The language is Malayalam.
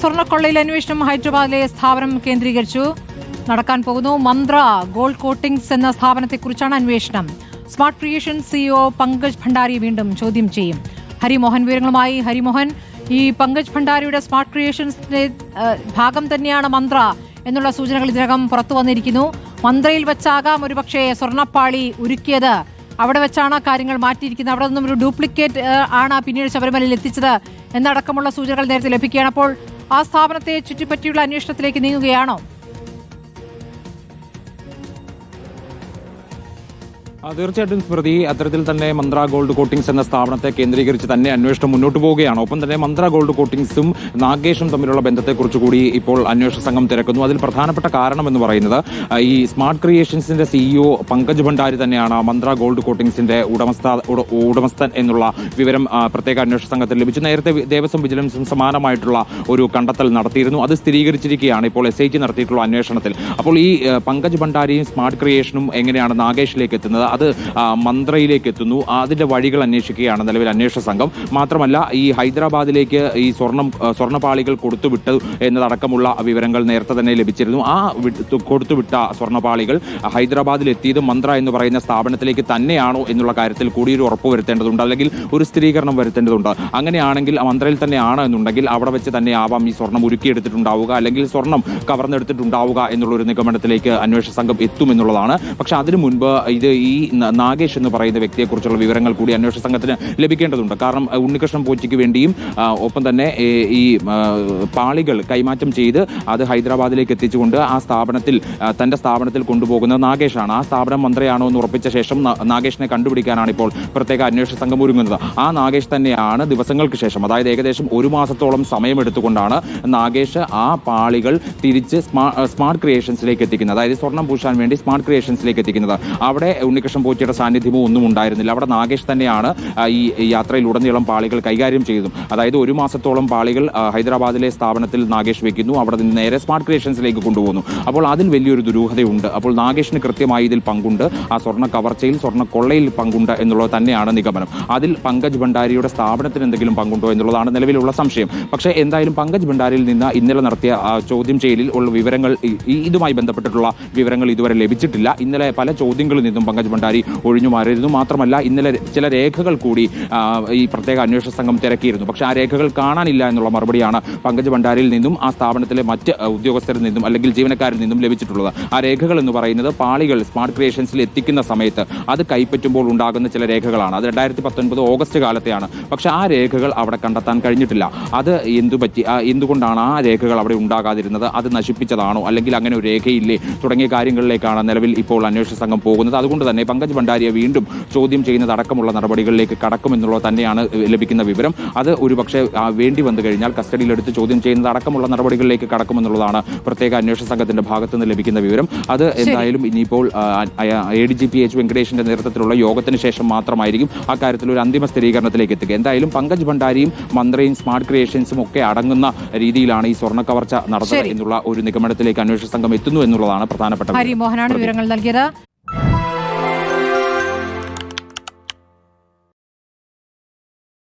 സ്വർണക്കൊള്ളയിൽ അന്വേഷണം ഹൈദരാബാദിലെ സ്ഥാപനം കേന്ദ്രീകരിച്ചു. നടക്കാൻ പോകുന്നു മന്ത്ര ഗോൾഡ് കോട്ടിംഗ്സ് എന്ന സ്ഥാപനത്തെക്കുറിച്ചാണ് അന്വേഷണം. Smart creation CEO Pankaj Bhandari വീണ്ടും ചോദ്യം ചെയ്യും. ഹരിമോഹൻ വിവരങ്ങളുമായി ഹരിമോഹൻ ഈ പങ്കജ് ഭണ്ഡാരിയുടെ സ്മാർട്ട് ക്രിയേഷൻസിന്റെ ഭാഗം തന്നെയാണ് മന്ത്ര എന്നുള്ള സൂചനകൾ ഇതിനകം പുറത്തു വന്നിരിക്കുന്നു. മന്ത്രയിൽ വെച്ചാകാം ഒരുപക്ഷെ സ്വർണപ്പാളി ഉരുക്കിയത്. അവിടെ വെച്ചാണ് കാര്യങ്ങൾ മാറ്റിയിരിക്കുന്നത്. അവിടെ നിന്നും ഒരു ഡ്യൂപ്ലിക്കേറ്റ് ആണ് പിന്നീട് ശബരിമലയിൽ എത്തിച്ചത് എന്നടക്കമുള്ള സൂചനകൾ നേരത്തെ ലഭിക്കുകയാണ്. അപ്പോൾ ആ സ്ഥാപനത്തെ ചുറ്റിപ്പറ്റിയുള്ള അന്വേഷണത്തിലേക്ക് നീങ്ങുകയാണോ? തീർച്ചയായിട്ടും സ്മൃതി അത്തരത്തിൽ തന്നെ മന്ത്ര ഗോൾഡ് കോട്ടിംഗ്സ് എന്ന സ്ഥാപനത്തെ കേന്ദ്രീകരിച്ച് തന്നെ അന്വേഷണം മുന്നോട്ട് പോവുകയാണ്. ഒപ്പം തന്നെ മന്ത്ര ഗോൾഡ് കോട്ടിംഗ്സും നാഗേഷും തമ്മിലുള്ള ബന്ധത്തെക്കുറിച്ച് കൂടി ഇപ്പോൾ അന്വേഷണ സംഘം തിരക്കുന്നു. അതിൽ പ്രധാനപ്പെട്ട കാരണം എന്ന് പറയുന്നത് ഈ സ്മാർട്ട് ക്രിയേഷൻസിന്റെ സിഇഒ പങ്കജ് ഭണ്ഡാരി തന്നെയാണ് മന്ത്ര ഗോൾഡ് കോട്ടിംഗ്സിന്റെ ഉടമസ്ഥ ഉടമസ്ഥൻ എന്നുള്ള വിവരം പ്രത്യേക അന്വേഷണ സംഘത്തിൽ ലഭിച്ചു. നേരത്തെ ദേവസ്വം വിജിലൻസും സമാനമായിട്ടുള്ള ഒരു കണ്ടെത്തൽ നടത്തിയിരുന്നു. അത് സ്ഥിരീകരിച്ചിരിക്കുകയാണ് ഇപ്പോൾ എസ് ഐ ടി നടത്തിയിട്ടുള്ള അന്വേഷണത്തിൽ. അപ്പോൾ ഈ പങ്കജ് ഭണ്ഡാരിയും സ്മാർട്ട് ക്രിയേഷനും എങ്ങനെയാണ് നാഗേഷിലേക്ക് എത്തുന്നത്? അത് മന്ത്രയിലേക്ക് എത്തുന്നു അതിന്റെ വഴികൾ അന്വേഷിക്കുകയാണ് നിലവിൽ അന്വേഷണ സംഘം. മാത്രമല്ല ഈ ഹൈദരാബാദിലേക്ക് ഈ സ്വർണം സ്വർണപാളികൾ കൊടുത്തുവിട്ടു എന്നതടക്കമുള്ള വിവരങ്ങൾ നേരത്തെ തന്നെ ലഭിച്ചിരുന്നു. ആ വിട്ട് കൊടുത്തുവിട്ട സ്വർണപാളികൾ ഹൈദരാബാദിൽ എത്തിയത് മന്ത്ര എന്ന് പറയുന്ന സ്ഥാപനത്തിലേക്ക് തന്നെയാണോ എന്നുള്ള കാര്യത്തിൽ കൂടി ഒരു ഉറപ്പ് വരുത്തേണ്ടതുണ്ട്. അല്ലെങ്കിൽ ഒരു സ്ഥിരീകരണം വരുത്തേണ്ടതുണ്ട്. അങ്ങനെയാണെങ്കിൽ മന്ത്രയിൽ തന്നെയാണ് എന്നുണ്ടെങ്കിൽ അവിടെ വെച്ച് തന്നെ ആവാം ഈ സ്വർണം ഉരുക്കിയെടുത്തിട്ടുണ്ടാവുക. അല്ലെങ്കിൽ സ്വർണം കവർന്നെടുത്തിട്ടുണ്ടാവുക എന്നുള്ള ഒരു നിഗമനത്തിലേക്ക് അന്വേഷണ സംഘം എത്തുമെന്നുള്ളതാണ് പക്ഷെ അതിനു മുൻപ് ഇത് ഈ ന- നാഗേഷ് എന്ന് പറയുന്ന വ്യക്തിയെക്കുറിച്ചുള്ള വിവരങ്ങൾ കൂടി അന്വേഷണ സംഘത്തിന് ലഭിക്കേണ്ടതുണ്ട്. കാരണം ഉണ്ണികൃഷ്ണൻ പോറ്റിക്ക് വേണ്ടിയും ഒപ്പം തന്നെ ഈ പാളികൾ കൈമാറ്റം ചെയ്ത് അത് ഹൈദരാബാദിലേക്ക് എത്തിച്ചുകൊണ്ട് ആ സ്ഥാപനത്തിൽ തന്റെ സ്ഥാപനത്തിൽ കൊണ്ടുപോകുന്നത് നാഗേഷാണ്. ആ സ്ഥാപനം മന്ത്രിയാണോ എന്ന് ഉറപ്പിച്ച ശേഷം നാഗേഷിനെ കണ്ടുപിടിക്കാനാണ് ഇപ്പോൾ പ്രത്യേക അന്വേഷണ സംഘം ഒരുങ്ങുന്നത്. ആ നാഗേഷ് തന്നെയാണ് ദിവസങ്ങൾക്ക് ശേഷം അതായത് ഏകദേശം ഒരു മാസത്തോളം സമയമെടുത്തുകൊണ്ടാണ് നാഗേഷ് ആ പാളികൾ തിരിച്ച് സ്മാർട്ട് ക്രിയേഷൻസിലേക്ക് എത്തിക്കുന്നത്. അതായത് സ്വർണം പൂശാൻ വേണ്ടി സ്മാർട്ട് ക്രിയേഷൻസിലേക്ക് എത്തിക്കുന്നത്. അവിടെ ഉണ്ണികൃഷ്ണൻ പോറ്റിയുടെ സാന്നിധ്യമോ ഒന്നും ഉണ്ടായിരുന്നില്ല. അവിടെ നാഗേഷ് തന്നെയാണ് ഈ ഈ യാത്രയിലുടനീളം പാളികൾ കൈകാര്യം ചെയ്തു അതായത് ഒരു മാസത്തോളം പാളികൾ ഹൈദരാബാദിലെ സ്ഥാപനത്തിൽ നാഗേഷ് വെക്കുന്നു. അവിടെ നിന്ന് നേരെ സ്മാർട്ട് ക്രിയേഷൻസിലേക്ക് കൊണ്ടുപോകുന്നു. അപ്പോൾ അതിൽ വലിയൊരു ദുരൂഹതയുണ്ട്. അപ്പോൾ നാഗേഷിന് കൃത്യമായി ഇതിൽ പങ്കുണ്ട്. ആ സ്വർണ കവർച്ചയിൽ സ്വർണ കൊള്ളയിൽ പങ്കുണ്ട് എന്നുള്ളത് തന്നെയാണ് നിഗമനം. അതിൽ പങ്കജ് ഭണ്ഡാരിയുടെ സ്ഥാപനത്തിന് എന്തെങ്കിലും പങ്കുണ്ടോ എന്നുള്ളതാണ് നിലവിലുള്ള സംശയം. പക്ഷേ എന്തായാലും പങ്കജ് ഭണ്ഡാരിയിൽ നിന്ന് ഇന്നലെ നടത്തിയ ചോദ്യം ചെയ്യലിൽ ഉള്ള വിവരങ്ങൾ ഇതുമായി ബന്ധപ്പെട്ടിട്ടുള്ള വിവരങ്ങൾ ഇതുവരെ ലഭിച്ചിട്ടില്ല. ഇന്നലെ പല ചോദ്യങ്ങളിൽ നിന്നും പങ്കജ് ഭണ്ഡാരി ഒഴിഞ്ഞു മാറിയിരുന്നു മാത്രമല്ല ഇന്നലെ ചില രേഖകൾ കൂടി ഈ പ്രത്യേക അന്വേഷണ സംഘം തിരക്കിയിരുന്നു. പക്ഷേ ആ രേഖകൾ കാണാനില്ല എന്നുള്ള മറുപടിയാണ് പങ്കജ് ഭണ്ഡാരിയിൽ നിന്നും ആ സ്ഥാപനത്തിലെ മറ്റ് ഉദ്യോഗസ്ഥരിൽ നിന്നും അല്ലെങ്കിൽ ജീവനക്കാരിൽ നിന്നും ലഭിച്ചിട്ടുള്ളത്. ആ രേഖകൾ എന്ന് പറയുന്നത് പാളികൾ സ്മാർട്ട് ക്രിയേഷൻസിൽ എത്തിക്കുന്ന സമയത്ത് അത് കൈപ്പറ്റുമ്പോൾ ഉണ്ടാകുന്ന ചില രേഖകളാണ്. അത് രണ്ടായിരത്തി പത്തൊൻപത് ഓഗസ്റ്റ് കാലത്തെയാണ്. പക്ഷെ ആ രേഖകൾ അവിടെ കണ്ടെത്താൻ കഴിഞ്ഞിട്ടില്ല. അത് എന്തു പറ്റി എന്തുകൊണ്ടാണ് ആ രേഖകൾ അവിടെ ഉണ്ടാകാതിരുന്നത്? അത് നശിപ്പിച്ചതാണോ? അല്ലെങ്കിൽ അങ്ങനെ ഒരു രേഖയില്ലേ? തുടങ്ങിയ കാര്യങ്ങളിലേക്കാണ് നിലവിൽ ഇപ്പോൾ അന്വേഷണ സംഘം പോകുന്നത്. അതുകൊണ്ട് തന്നെ പങ്കജ് ഭണ്ഡാരിയെ വീണ്ടും ചോദ്യം ചെയ്യുന്നത് അടക്കമുള്ള നടപടികളിലേക്ക് കടക്കുമെന്നുള്ളത് തന്നെയാണ് ലഭിക്കുന്ന വിവരം. അത് ഒരുപക്ഷെ വേണ്ടി വന്നു കഴിഞ്ഞാൽ കസ്റ്റഡിയിലെടുത്ത് ചോദ്യം ചെയ്യുന്നത് അടക്കമുള്ള നടപടികളിലേക്ക് കടക്കുമെന്നുള്ളതാണ് പ്രത്യേക അന്വേഷണ സംഘത്തിന്റെ ഭാഗത്ത് നിന്ന് ലഭിക്കുന്ന വിവരം. അത് എന്തായാലും ഇനിയിപ്പോൾ A D G P H വെങ്കടേഷിന്റെ നേതൃത്വത്തിലുള്ള യോഗത്തിന് ശേഷം മാത്രമായിരിക്കും അക്കാര്യത്തിൽ ഒരു അന്തിമ സ്ഥിരീകരണത്തിലേക്ക് എത്തുക. എന്തായാലും പങ്കജ് ഭണ്ഡാരിയും മന്ത്രിയും സ്മാർട്ട് ക്രിയേഷൻസും ഒക്കെ അടങ്ങുന്ന രീതിയിലാണ് ഈ സ്വർണ കവർച്ച നടന്നത് ശരി. എന്നുള്ള ഒരു നിഗമനത്തിലേക്ക് അന്വേഷണ സംഘം എത്തുന്നു എന്നുള്ളതാണ് പ്രധാനപ്പെട്ട വിവരങ്ങൾ നൽകിയത്.